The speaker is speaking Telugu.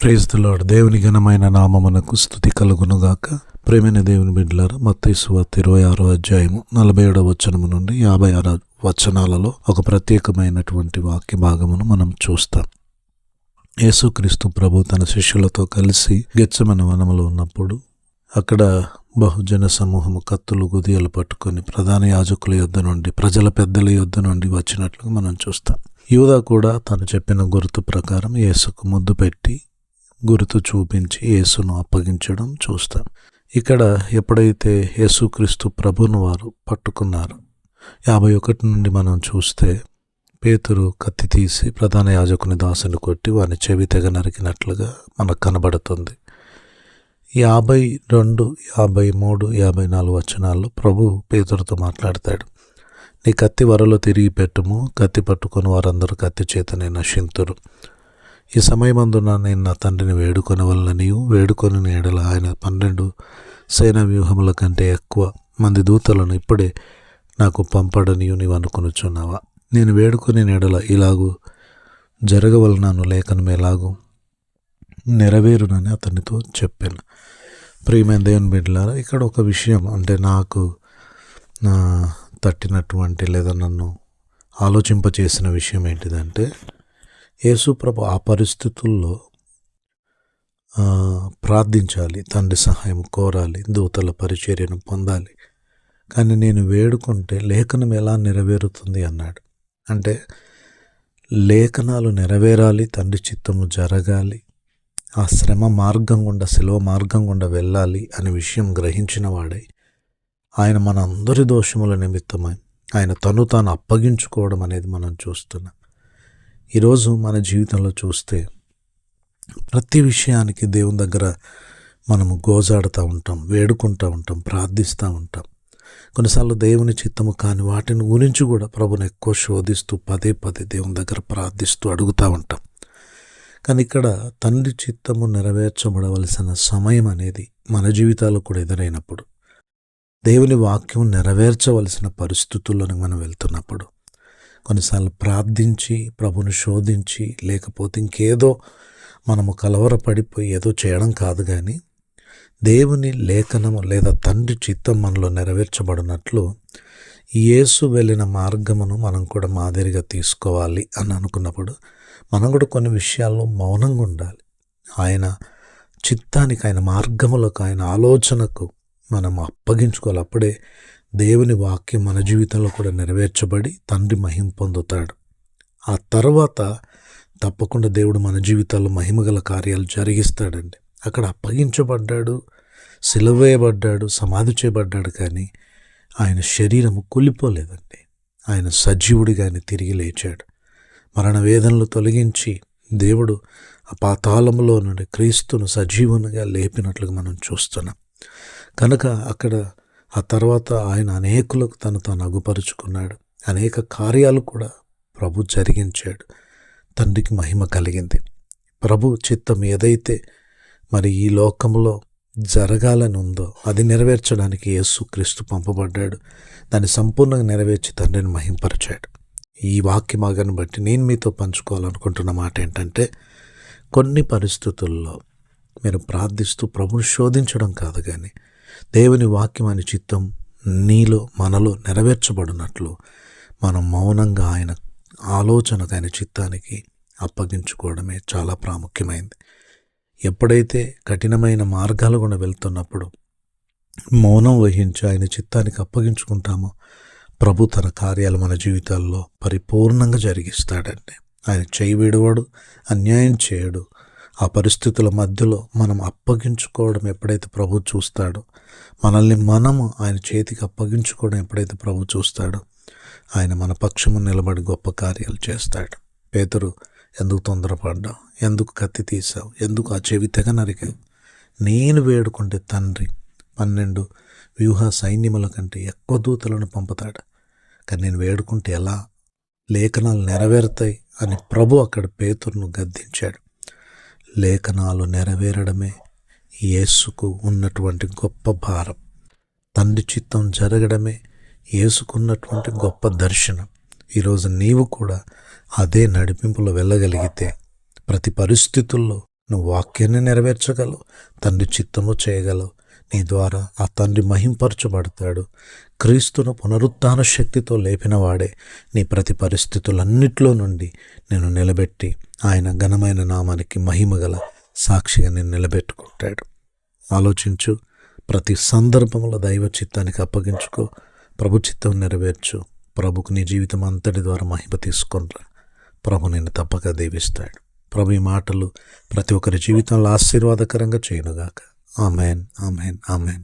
ప్రైజ్ దేవుని ఘనమైన నామమునకు స్థుతి కలుగునుగాక. ప్రేమైన దేవుని బిడ్డలారా మత్తయి వార్త ఇరవై ఆరో అధ్యాయము నలభై ఏడవ వచనము నుండి యాభై ఆరో వచనాలలో ఒక ప్రత్యేకమైనటువంటి వాక్య భాగమును మనం చూస్తాం. యేసుక్రీస్తు ప్రభు తన శిష్యులతో కలిసి గెచ్చమన వనములో ఉన్నప్పుడు అక్కడ బహుజన సమూహము కత్తులు గుదియలు పట్టుకొని ప్రధాన యాజకుల యొద్ద నుండి ప్రజల పెద్దల యొద్ద నుండి వచ్చినట్లు మనం చూస్తాం. యూదా కూడా తను చెప్పిన గుర్తు ప్రకారం యేసుకు ముద్దు పెట్టి గుర్తు చూపించి యేసును అప్పగించడం చూస్తాం. ఇక్కడ ఎప్పుడైతే యేసుక్రీస్తు ప్రభును వారు పట్టుకున్నారు యాభై ఒకటి నుండి మనం చూస్తే పేతురు కత్తి తీసి ప్రధాన యాజకుని దాసుని కొట్టి వాని చెవి తెగ నరికినట్లుగా మనకు కనబడుతుంది. యాభై రెండు యాభై మూడు యాభై నాలుగు వచనాల్లో ప్రభు పేతురుతో మాట్లాడతాడు. నీ కత్తి వరలో తిరిగి పెట్టుము కత్తి పట్టుకొని వారందరూ కత్తి చేతనే నశింతురు. ఈ సమయమందున నేను నా తండ్రిని వేడుకొని వలననియు నీవు వేడుకొని నేడల ఆయన పన్నెండు సేనా వ్యూహముల కంటే ఎక్కువ మంది దూతలను ఇప్పుడే నాకు పంపడనియు నీవు అనుకొనుచున్నావా? నేను వేడుకొని నీడల ఇలాగూ జరగవలనను లేఖనం ఎలాగూ నెరవేరునని అతనితో చెప్పాను. ప్రియమైన దేవుని బిడ్డలారా ఇక్కడ ఒక విషయం అంటే నాకు నా తట్టినటువంటి లేదా నన్ను ఆలోచింపచేసిన విషయం ఏంటిదంటే యేసుప్రభు ఆ పరిస్థితుల్లో ప్రార్థించాలి తండ్రి సహాయం కోరాలి దూతల పరిచర్యను పొందాలి. కానీ నేను వేడుకుంటే లేఖనం ఎలా నెరవేరుతుంది అన్నాడు. అంటే లేఖనాలు నెరవేరాలి తండ్రి చిత్తము జరగాలి ఆ శ్రమ మార్గం గుండా సెలవు మార్గం గుండా వెళ్ళాలి అనే విషయం గ్రహించిన వాడై ఆయన మన అందరి దోషముల నిమిత్తమై ఆయన తను తాను అప్పగించుకోవడం అనేది మనం చూస్తున్నాం. ఈరోజు మన జీవితంలో చూస్తే ప్రతి విషయానికి దేవుని దగ్గర మనము గోజాడుతూ ఉంటాం వేడుకుంటూ ఉంటాం ప్రార్థిస్తూ ఉంటాం. కొన్నిసార్లు దేవుని చిత్తము కాని వాటిని గురించి కూడా ప్రభుని ఎక్కువ శోధిస్తూ పదే పదే దేవుని దగ్గర ప్రార్థిస్తూ అడుగుతూ ఉంటాం. కానీ ఇక్కడ తండ్రి చిత్తము నెరవేర్చబడవలసిన సమయం అనేది మన జీవితాల్లో కూడా ఎదురైనప్పుడు దేవుని వాక్యం నెరవేర్చవలసిన పరిస్థితుల్లోని మనం వెళ్తున్నప్పుడు కొన్నిసార్లు ప్రార్థించి ప్రభుని శోధించి లేకపోతే ఇంకేదో మనము కలవరపడిపోయి ఏదో చేయడం కాదు కానీ దేవుని లేఖనము లేదా తండ్రి చిత్తం మనలో నెరవేర్చబడినట్లు యేసు వెళ్ళిన మార్గమును మనం కూడా మాదిరిగా తీసుకోవాలి అని అనుకున్నప్పుడు మనం కూడా కొన్ని విషయాల్లో మౌనంగా ఉండాలి. ఆయన చిత్తానికి ఆయన మార్గములకు ఆయన ఆలోచనకు మనం అప్పగించుకోవాలి. అప్పుడే దేవుని వాక్యం మన జీవితంలో కూడా నెరవేర్చబడి తండ్రి మహిమ పొందుతాడు. ఆ తర్వాత తప్పకుండా దేవుడు మన జీవితాల్లో మహిమగల కార్యాలు జరిగిస్తాడండి. అక్కడ అప్పగించబడ్డాడు సిలవేయబడ్డాడు సమాధి చేయబడ్డాడు కానీ ఆయన శరీరము కూలిపోలేదండి. ఆయన సజీవుడిగా ఆయన తిరిగి లేచాడు. మరణ వేదనలు తొలగించి దేవుడు ఆ పాతాళములో నుండి క్రీస్తును సజీవునిగా లేపినట్లుగా మనం చూస్తున్నాం. కనుక అక్కడ ఆ తర్వాత ఆయన అనేకులకు తను తాను అగుపరుచుకున్నాడు అనేక కార్యాలు కూడా ప్రభు జరిగించాడు. తండ్రికి మహిమ కలిగింది. ప్రభు చిత్తం ఏదైతే మరి ఈ లోకంలో జరగాలని ఉందో అది నెరవేర్చడానికి యేసు క్రీస్తు పంపబడ్డాడు. దాన్ని సంపూర్ణంగా నెరవేర్చి తండ్రిని మహింపరిచాడు. ఈ వాక్యమాగాన్ని బట్టి నేను మీతో పంచుకోవాలనుకుంటున్న మాట ఏంటంటే కొన్ని పరిస్థితుల్లో మీరు ప్రార్థిస్తూ ప్రభుని శోధించడం కాదు కానీ దేవుని వాక్యం అనే చిత్తం నీలో మనలో నెరవేర్చబడినట్లు మనం మౌనంగా ఆయన ఆలోచనకు ఆయన చిత్తానికి అప్పగించుకోవడమే చాలా ప్రాముఖ్యమైంది. ఎప్పుడైతే కఠినమైన మార్గాలు గుండా వెళ్తున్నప్పుడు మౌనం వహించి ఆయన చిత్తానికి అప్పగించుకుంటామో ప్రభు తన కార్యాలు మన జీవితాల్లో పరిపూర్ణంగా జరిగిస్తాడండి. ఆయన చేయి విడవడు అన్యాయం చేయడు. ఆ పరిస్థితుల మధ్యలో మనం అప్పగించుకోవడం ఎప్పుడైతే ప్రభు చూస్తాడో మనల్ని మనము ఆయన చేతికి అప్పగించుకోవడం ఎప్పుడైతే ప్రభు చూస్తాడో ఆయన మన పక్షము నిలబడి గొప్ప కార్యాలు చేస్తాడు. పేతురు ఎందుకు తొందరపడ్డావు? ఎందుకు కత్తి తీసావు ఎందుకు ఆ చెవి తెగ నరికావు? నేను వేడుకుంటే తండ్రి పన్నెండు వ్యూహ సైన్యముల కంటే ఎక్కువ దూతలను పంపుతాడు. కానీ నేను వేడుకుంటే ఎలా? లేఖనాలు నెరవేరుతాయి అని ప్రభు అక్కడ పేతురును గద్దించాడు. లేఖనాలు నెరవేరడమే యేసుకు ఉన్నటువంటి గొప్ప భారం. తండ్రి చిత్తం జరగడమే యేసుకున్నటువంటి గొప్ప దర్శనం. ఈరోజు నీవు కూడా అదే నడిపింపులో వెళ్ళగలిగితే ప్రతి పరిస్థితుల్లో నువ్వు వాక్యాన్ని నెరవేర్చగలవు తండ్రి చిత్తము చేయగలవు నీ ద్వారా ఆ తండ్రి మహింపరచబడతాడు. క్రీస్తును పునరుత్థాన శక్తితో లేపినవాడే నీ ప్రతి పరిస్థితులన్నిట్లో నుండి నేను నిలబెట్టి ఆయన ఘనమైన నామానికి మహిమ గల సాక్షిగా నేను నిలబెట్టుకుంటాడు. ఆలోచించు ప్రతి సందర్భంలో దైవ చిత్తానికి అప్పగించుకో ప్రభు చిత్తం నెరవేర్చు ప్రభుకు నీ జీవితం అంతటి ద్వారా మహిమ తీసుకొనిరా. ప్రభు నిన్ను తప్పక దీవిస్తాడు. ప్రభు ఈ మాటలు ప్రతి ఒక్కరి జీవితంలో ఆశీర్వాదకరంగా చేయనుగాక. Amen, Amen, Amen.